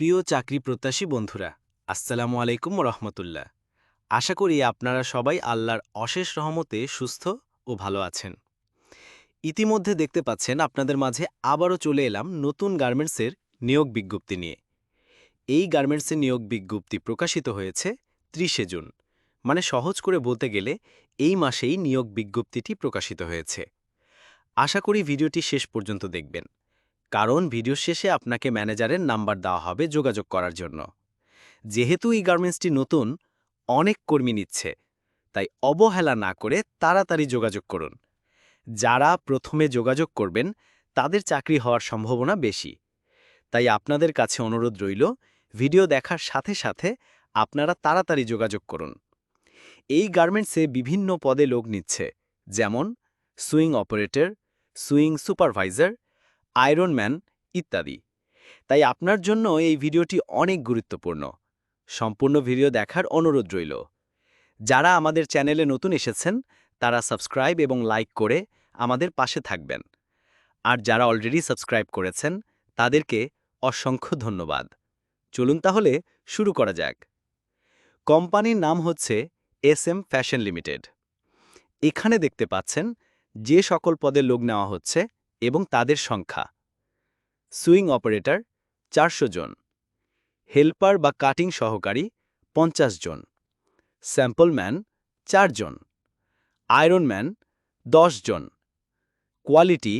প্রিয় চাকরি প্রত্যাশী বন্ধুরা, আসসালামু আলাইকুম রহমতুল্লাহ। আশা করি আপনারা সবাই আল্লাহর অশেষ রহমতে সুস্থ ও ভালো আছেন। ইতিমধ্যে দেখতে পাচ্ছেন আপনাদের মাঝে আবারও চলে এলাম নতুন গার্মেন্টসের নিয়োগ বিজ্ঞপ্তি নিয়ে। এই গার্মেন্টসের নিয়োগ বিজ্ঞপ্তি প্রকাশিত হয়েছে ত্রিশে জুন মানে সহজ করে বলতে গেলে এই মাসেই নিয়োগ বিজ্ঞপ্তিটি প্রকাশিত হয়েছে। আশা করি ভিডিওটি শেষ পর্যন্ত দেখবেন। কারণ ভিডিও শেষে আপনাকে ম্যানেজারের নাম্বার দেওয়া হবে যোগাযোগ করার জন্য। যেহেতু এই গার্মেন্টসটি নতুন, অনেক কর্মী নিচ্ছে, তাই অবহেলা না করে তাড়াতাড়ি যোগাযোগ করুন। যারা প্রথমে যোগাযোগ করবেন, তাদের চাকরি হওয়ার সম্ভাবনা বেশি। তাই আপনাদের কাছে অনুরোধ রইল, ভিডিও দেখার সাথে সাথে আপনারা তাড়াতাড়ি যোগাযোগ করুন। এই গার্মেন্টসে বিভিন্ন পদে লোক নিচ্ছে, যেমন sewing operator, sewing supervisor ironman ইত্যাদি। তাই আপনার জন্য এই ভিডিওটি অনেক গুরুত্বপূর্ণ। সম্পূর্ণ ভিডিও দেখার অনুরোধ রইল। যারা আমাদের চ্যানেলে নতুন এসেছেন, তারা সাবস্ক্রাইব এবং লাইক করে আমাদের পাশে থাকবেন। আর যারা অলরেডি সাবস্ক্রাইব করেছেন, তাদেরকে অসংখ্য ধন্যবাদ। চলুন তাহলে শুরু করা যাক। কোম্পানির নাম হচ্ছে এস এম ফ্যাশন লিমিটেড। এখানে দেখতে পাচ্ছেন, যে সকল পদে লোক নেওয়া হচ্ছে এবং তাদের সংখ্যা। সুইং অপারেটর চারশো জন। হেল্পার বা কাটিং সহকারী পঞ্চাশ জন। স্যাম্পলম্যান চারজন আয়রনম্যান দশ জন। কোয়ালিটি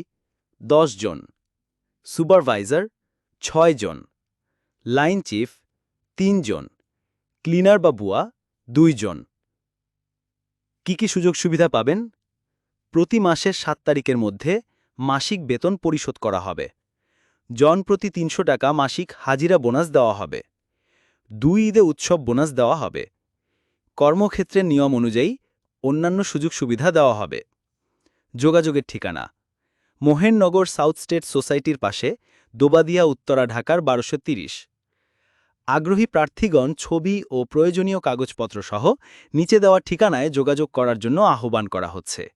দশ জন। সুপারভাইজার ছয় জন। লাইন চিফ তিনজন ক্লিনার বা বুয়া দুইজন কি কি সুযোগ সুবিধা পাবেন? প্রতি মাসের সাত তারিখের মধ্যে মাসিক বেতন পরিশোধ করা হবে। জন প্রতি তিনশো টাকা মাসিক হাজিরা বোনাস দেওয়া হবে। দুই ঈদে উৎসব বোনাস দেওয়া হবে। কর্মক্ষেত্রের নিয়ম অনুযায়ী অন্যান্য সুযোগ সুবিধা দেওয়া হবে। যোগাযোগের ঠিকানা মোহেননগর সাউথ স্টেট সোসাইটির পাশে দোবাদিয়া উত্তরা ঢাকার বারোশো আগ্রহী প্রার্থীগণ ছবি ও প্রয়োজনীয় কাগজপত্রসহ নিচে দেওয়া ঠিকানায় যোগাযোগ করার জন্য আহ্বান করা হচ্ছে।